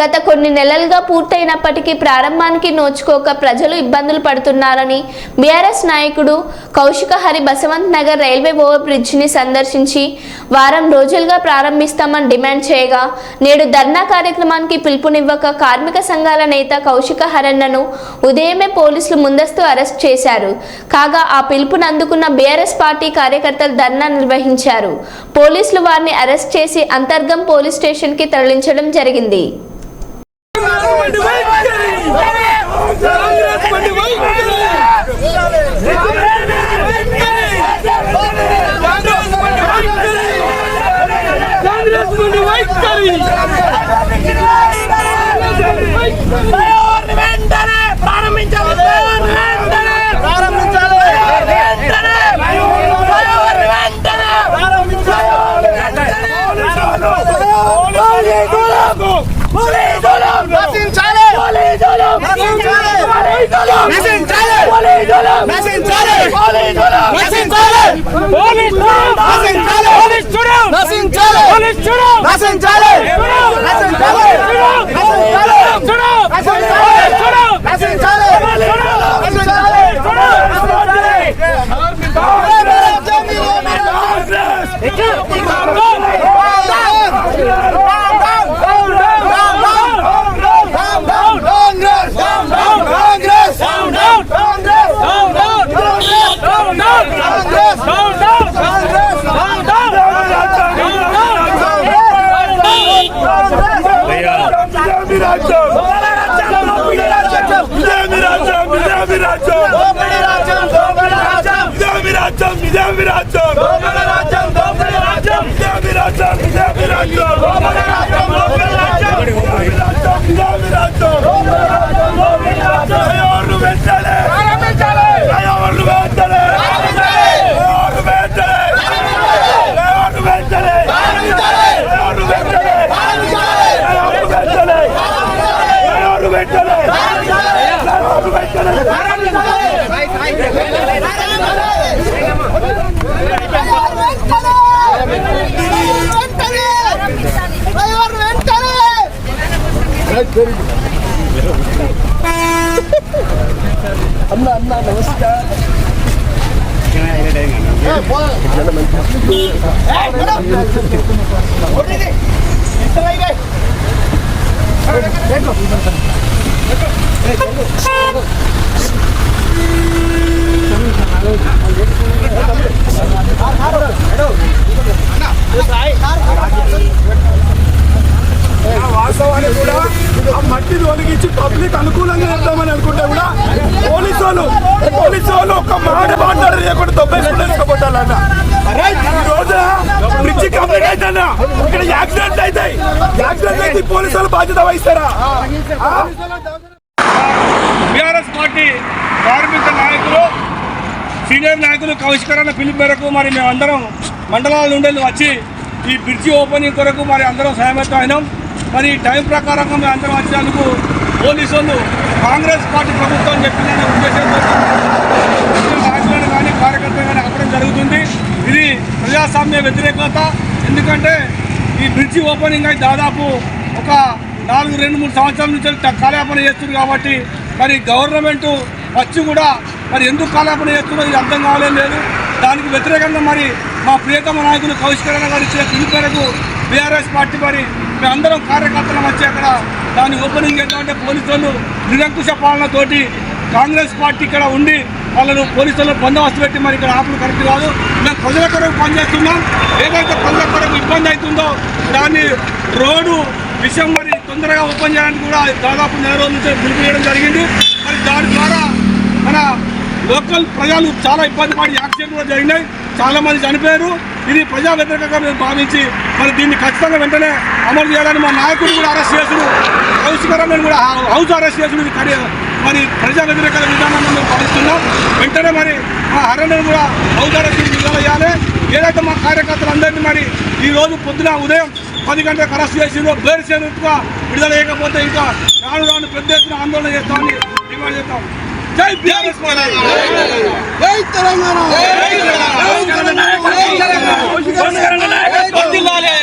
గత కొన్ని నెలలుగా పూర్తయినప్పటికీ ప్రారంభానికి నోచుకోక ప్రజలు ఇబ్బందులు పడుతున్నారని బీఆర్ఎస్ నాయకుడు కౌశిక హరి బసవంత్ నగర్ రైల్వే ఓవర్ బ్రిడ్జిని సందర్శించి వారం రోజులుగా ప్రారంభిస్తామని డిమాండ్ చేయగా నేడు ధర్నా కార్యక్రమానికి పిలుపునివ్వక కార్మిక సంఘాల నేత కౌశిక హరన్నను ఉదయమే పోలీసులు ముందస్తు అరెస్ట్ చేశారు. కాగా ఆ పిలుపును అందుకున్న బీఆర్ఎస్ పార్టీ కార్యకర్తలు ధర్నా నిర్వహించారు. పోలీసులు వారిని అరెస్ట్ చేసి అంతర్గం పోలీస్ స్టేషన్కి తరలించడం జరిగింది. Fight! నశించాలి నశించాలి నశించాలి నశించాలి నశించాలి వాస్తవానికి కూడా ఆ మట్టి తొలగించి పబ్లిక్ అనుకూలంగా చేద్దామని అనుకుంటే కూడా పోలీసు వాళ్ళు పోలీసు వాళ్ళు ఒక మాట మాట్లాడరు లేకుండా తొంభై వేసుకోబట్టాలన్న ఈ రోజున బ్రిడ్జి కంప్లీట్ ఇక్కడ యాక్సిడెంట్ అవుతాయి యాక్సిడెంట్ అయితే పోలీసు వాళ్ళు బాధ్యత వహిస్తారా బీఆర్ఎస్ పార్టీ కార్మిక నాయకులు సీనియర్ నాయకులు కౌశికరణ పిలుపు మేరకు మరి మేమందరం మండలాల నుండి వచ్చి ఈ బ్రిడ్జి ఓపెనింగ్ కొరకు మరి అందరం సహమతం అయినాం. మరి టైం ప్రకారంగా మేము అందరం వచ్చినందుకు పోలీసు వాళ్ళు కాంగ్రెస్ పార్టీ ప్రభుత్వం చెప్పిందనే ఉద్దేశంతో నాయకులను కానీ కార్యకర్తలు కానీ ఆపడం జరుగుతుంది. ఇది ప్రజాస్వామ్య వ్యతిరేకత. ఎందుకంటే ఈ బ్రిడ్జి ఓపెనింగ్ అయి దాదాపు ఒక నాలుగు రెండు మూడు సంవత్సరాల నుంచి ట- కాలయాపన చేస్తుంది కాబట్టి మరి గవర్నమెంటు వచ్చి కూడా మరి ఎందుకు కాలయాపన చేస్తుందో ఇది అర్థం కావలేదు లేదు. దానికి వ్యతిరేకంగా మరి మా ప్రియతమ నాయకులు కౌశికరణ గారు ఇచ్చిన పిలుపు బీఆర్ఎస్ పార్టీ మరి మేమందరం కార్యకర్తలం వచ్చి అక్కడ దాన్ని ఓపెనింగ్ చేద్దామంటే పోలీసులు నిరంకుశ పాలనతోటి కాంగ్రెస్ పార్టీ ఇక్కడ ఉండి వాళ్ళను పోలీసులను బందోబస్తు పెట్టి మరి ఇక్కడ ఆపులు కరెక్ట్ కాదు. మేము ప్రజల కొరకు పనిచేస్తున్నాం. ఏదైతే ప్రజల కొరకు ఇబ్బంది అవుతుందో దాన్ని రోడ్డు విషయం మరి తొందరగా ఓపెన్ చేయడానికి కూడా దాదాపు నెల రోజుల నుంచి పిలుపు చేయడం జరిగింది. మరి దాని ద్వారా మన లోకల్ ప్రజలు చాలా ఇబ్బంది పడి యాక్సిడెంట్ కూడా జరిగినాయి. చాలామంది చనిపోయారు. ఇది ప్రజా వ్యతిరేకంగా మేము భావించి మరి దీన్ని ఖచ్చితంగా వెంటనే అమలు చేయాలని మా నాయకుడు కూడా అరెస్ట్ చేసుడు. కౌశికరణ కూడా హౌస్ అరెస్ట్ చేసుడు. ఇది మరి ప్రజా వ్యతిరేక విధానాన్ని మేము భావిస్తున్నాం. వెంటనే మరి మా హరణను కూడా హౌస్ అరెస్ట్ చేసి చేయాలి. ఏదైతే మా కార్యకర్తలందరినీ మరి ఈ రోజు పొద్దున ఉదయం పది గంటలకు అరెస్ట్ చేసిందో బేరు చేరుగా విడుదల చేయకపోతే ఇంకా రాను రాను పెద్ద ఎత్తున ఆందోళన చేస్తామని డిమాండ్ చేస్తాం. జై బీఆర్ఎస్ జై తెలంగాణ. వర్ధిల్లాలి.